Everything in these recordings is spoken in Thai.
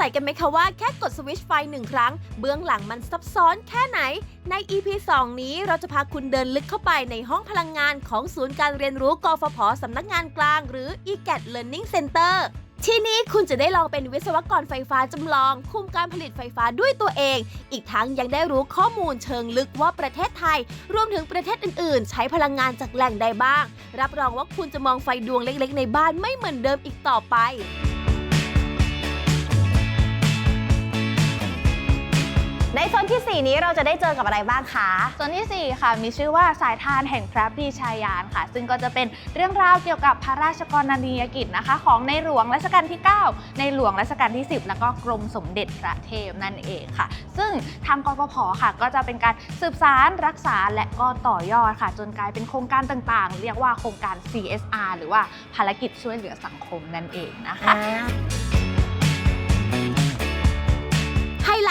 สัยกันไหมคะว่าแค่กดสวิตช์ไฟหนึ่งครั้ง เบื้องหลังมันซับซ้อนแค่ไหน ใน EP 2 นี้เราจะพาคุณเดินลึกเข้าไปในห้องพลังงานของศูนย์การเรียนรู้กฟผสำนักงานกลาง หรือ EGAT Learning Center ที่นี้คุณจะได้ลองเป็นวิศวกรไฟฟ้าจำลอง คุมการผลิตไฟฟ้าด้วยตัวเอง อีกทั้งยังได้รู้ข้อมูลเชิงลึกว่าประเทศไทย รวมถึงประเทศอื่น ๆ ใช้พลังงานจากแหล่งใดบ้าง รับรองว่าคุณจะมองไฟดวงเล็ก ๆ ในบ้านไม่เหมือนเดิมอีกต่อไป ในโซนที่ 4 นี้เราจะได้เจอกับอะไรบ้างคะส่วนที่ 4 ค่ะมีชื่อว่าสายทานแห่งพระปรีชาญาณค่ะ ซึ่งก็จะเป็นเรื่องราวเกี่ยวกับพระราชกรณียกิจนะคะ ของในหลวงรัชกาลที่ 9 ในหลวงรัชกาลที่ 10 แล้วก็กรมสมเด็จพระเทพนั่นเองค่ะ ซึ่งทางกปพค่ะ ก็จะเป็นการสืบสารรักษาและก็ต่อยอดค่ะ จนกลายเป็นโครงการต่างๆ เรียกว่าโครงการ CSR หรือว่าภารกิจช่วยเหลือสังคมนั่นเองนะคะ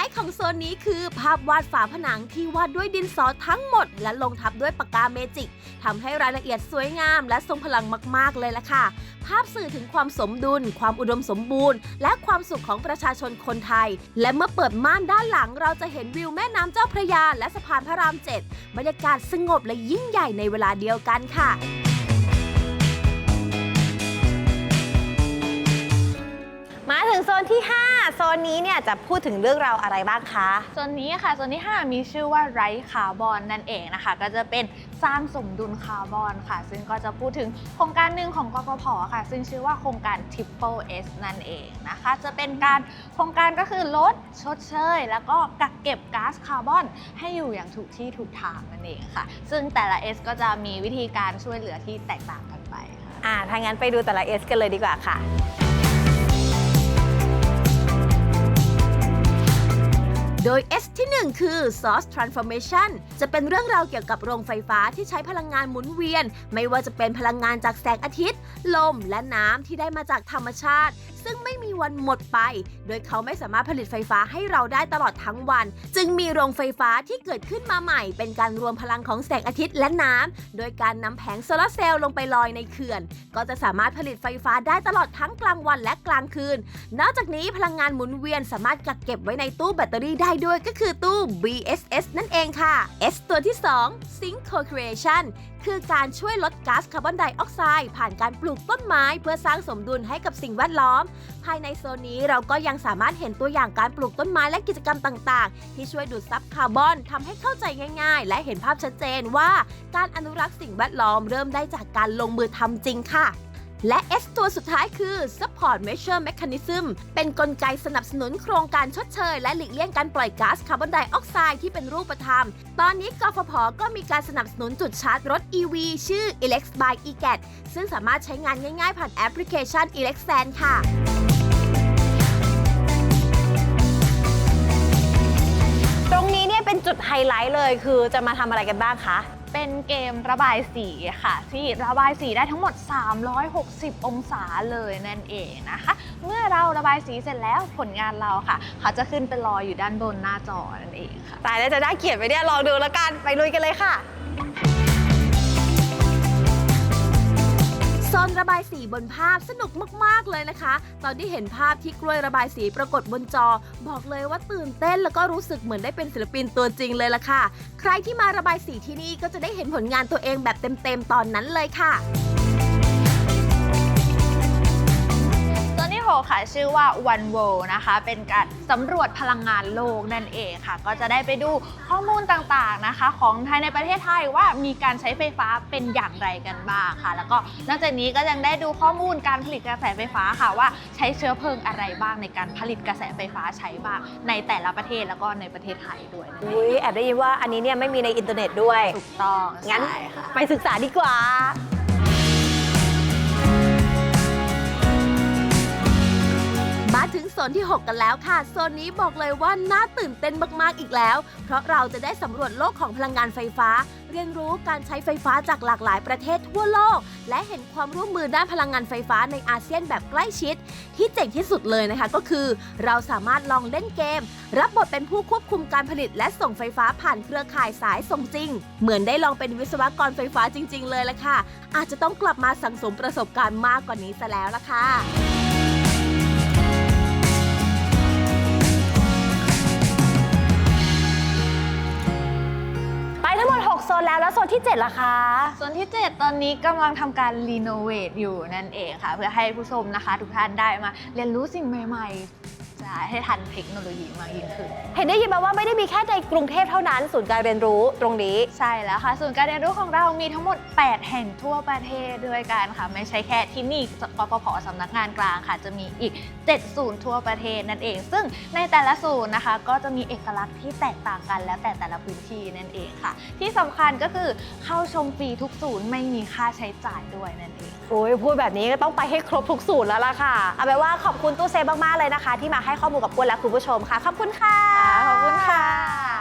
ท์ของโซนนี้คือภาพวาดฝาผนังที่วาดด้วยดินสอทั้งหมด และลงทับด้วยปากกาเมจิกทำให้รายละเอียดสวยงาม และทรงพลังมาก ๆ เลยล่ะค่ะ ภาพสื่อถึงความสมดุล ความอุดมสมบูรณ์ และความสุขของประชาชนคนไทย และเมื่อเปิดม่านด้านหลัง เราจะเห็นวิวแม่น้ำเจ้าพระยา และสะพานพระรามเจ็ดบรรยากาศสงบและยิ่งใหญ่ในเวลาเดียวกันค่ะมาถึงโซนที่ 5 โซนนี้เนี่ยจะพูดถึงเรื่องราวอะไรบ้างคะ ส่วนนี้ค่ะส่วนที่ 5 มีชื่อว่าไรคาร์บอนนั่นเองนะคะ ก็จะเป็นสร้างสมดุลคาร์บอนค่ะ ซึ่งก็จะพูดถึงโครงการหนึ่งของกฟผค่ะ ซึ่งชื่อว่าโครงการ Triple S นั่นเองนะคะ จะเป็นการโครงการก็คือลดชดเชย แล้วก็กักเก็บก๊าซคาร์บอน ให้อยู่อย่างถูกที่ถูกทางนั่นเองค่ะ ซึ่งแต่ละ S ก็จะมีวิธีการช่วยเหลือที่แตกต่างกันไปค่ะอ่าถ้างั้นไปดูแต่ละ S กันเลยดีกว่าค่ะ ดย S ที่ 1 คือ Source Transformation จะเป็นเรื่องราวเกี่ยวกับโรงไฟฟ้าที่ใช้พลังงานหมุนเวียน ไม่ว่าจะเป็นพลังงานจากแสงอาทิตย์ ลมและน้ำที่ได้มาจากธรรมชาติ ซึ่งไม่ วันหมดไป โดยเขาไม่สามารถผลิตไฟฟ้าให้เราได้ตลอดทั้งวัน จึงมีโรงไฟฟ้าที่เกิดขึ้นมาใหม่ เป็นการรวมพลังของแสงอาทิตย์และน้ำโดยการนำแผงโซลาร์เซลล์ลงไปลอยในเขื่อน ก็จะสามารถผลิตไฟฟ้าได้ตลอดทั้งกลางวันและกลางคืน นอกจากนี้พลังงานหมุนเวียนสามารถกักเก็บไว้ในตู้แบตเตอรี่ได้ด้วยก็คือตู้ BSS นั่นเองค่ะ S ตัวที่ 2 Sync Co-creation คือการช่วยลดก๊าซคาร์บอนไดออกไซด์ผ่านการปลูกต้นไม้เพื่อสร้างสมดุลให้กับสิ่งแวดล้อม ภายในโซนนี้เราก็ยังสามารถเห็นตัวอย่างการปลูกต้นไม้และกิจกรรมต่างๆ ที่ช่วยดูดซับคาร์บอนทำให้เข้าใจง่ายๆ และเห็นภาพชัดเจนว่า การอนุรักษ์สิ่งแวดล้อมเริ่มได้จากการลงมือทำจริงค่ะ และ S ตัวสุดท้ายคือ Support Measure Mechanism เป็นกลไกสนับสนุนโครงการชดเชย และหลีกเลี่ยงการปล่อยก๊าซคาร์บอนไดออกไซด์ที่เป็นรูปธรรม ตอนนี้กฟผก็มีการสนับสนุนจุดชาร์จรถ EV ชื่อ Elex by eGat ซึ่งสามารถใช้งานง่ายๆ ผ่านแอปพลิเคชัน Elexan ค่ะตรงนี้เนี่ยเป็นจุดไฮไลท์เลยคือจะมาทำอะไรกันบ้างคะ เป็นเกมระบายสีค่ะ ที่ระบายสีได้ทั้งหมด 360 องศาเลยนั่นเองนะคะ เมื่อเราระบายสีเสร็จแล้วผลงานเราค่ะเขาจะขึ้นเป็นรอยอยู่ด้านบนหน้าจอนั่นเองค่ะตายแล้วจะได้เกียรติไหมเนี่ยลองดูแล้วกันไปลุยกันเลยค่ะโซนระบายสีบนภาพสนุกมากๆ เลยนะคะ ตอนที่เห็นภาพที่กล้วยระบายสีปรากฏบนจอ บอกเลยว่าตื่นเต้นแล้วก็รู้สึกเหมือนได้เป็นศิลปินตัวจริงเลยล่ะค่ะ ใครที่มาระบายสีที่นี่ก็จะได้เห็นผลงานตัวเองแบบเต็มๆตอนนั้นเลยค่ะ ตัวที่6ค่ะ ชื่อว่า One World นะคะ เป็นการสำรวจพลังงานโลกนั่นเองค่ะ ก็จะได้ไปดูข้อมูลต่างๆนะคะ ของไทยในประเทศไทยว่ามีการใช้ไฟฟ้าเป็นอย่างไรกันบ้างค่ะ แล้วก็นอกจากนี้ก็ยังได้ดูข้อมูลการผลิตกระแสไฟฟ้าค่ะว่าใช้เชื้อเพลิงอะไรบ้างในการผลิตกระแสไฟฟ้าใช้บ้างในแต่ละประเทศแล้วก็ในประเทศไทยด้วยนั่นเองอุ้ยแอบได้ยินว่าอันนี้เนี่ยไม่มีในอินเทอร์เน็ตด้วยถูกต้องงั้นใช่ค่ะไปศึกษาดีกว่า มาถึงโซนที่ 6 กันแล้วค่ะ โซนนี้บอกเลยว่าน่าตื่นเต้นมากๆอีกแล้ว เพราะเราจะได้สำรวจโลกของพลังงานไฟฟ้า เรียนรู้การใช้ไฟฟ้าจากหลากหลายประเทศทั่วโลก และเห็นความร่วมมือด้านพลังงานไฟฟ้าในอาเซียนแบบใกล้ชิด ที่เจ๋งที่สุดเลยนะคะ ก็คือ เราสามารถลองเล่นเกม รับบทเป็นผู้ควบคุมการผลิต และส่งไฟฟ้าผ่านเครือข่ายสายส่งจริง เหมือนได้ลองเป็นวิศวกรไฟฟ้าจริง ๆ เลยละค่ะ อาจจะต้องกลับมาสังสมประสบการณ์มากกว่านี้ซะแล้วละค่ะ แล้วแล้วโซนที่7ล่ะคะ ส่วนที่ 7 ตอนนี้กำลังทำการรีโนเวทอยู่นั่นเองค่ะ เพื่อให้ผู้ชมนะคะ ทุกท่านได้มาเรียนรู้สิ่งใหม่ ๆ จะให้ทันเทคโนโลยีมากยิ่งขึ้น เห็นได้ยินมาว่าไม่ได้มีแค่ในกรุงเทพเท่านั้น ศูนย์การเรียนรู้ตรงนี้ ใช่แล้วค่ะ ศูนย์การเรียนรู้ของเรามีทั้งหมด 8 แห่งทั่วประเทศด้วยกันค่ะ ไม่ใช่แค่ที่นี่ปปพสำนักงานกลางค่ะ จะมีอีก 7 ศูนย์ทั่วประเทศนั่นเอง ซึ่งในแต่ละศูนย์นะคะ ก็จะมีเอกลักษณ์ที่แตกต่างกันแล้วแต่แต่ละพื้นที่นั่นเองค่ะ ที่สำคัญก็คือเข้าชมฟรีทุกศูนย์ไม่มีค่าใช้จ่ายด้วยนั่นเองโอ้ยพูดแบบนี้ก็ต้องไปให้ครบทุกศูนย์แล้วล่ะค่ะเอาเป็นว่าขอบคุณตู้เซฟมากๆเลยนะคะที่มาให้ข้อมูลกับปวนและคุณผู้ชมค่ะ ขอบคุณค่ะ ขอบคุณค่ะ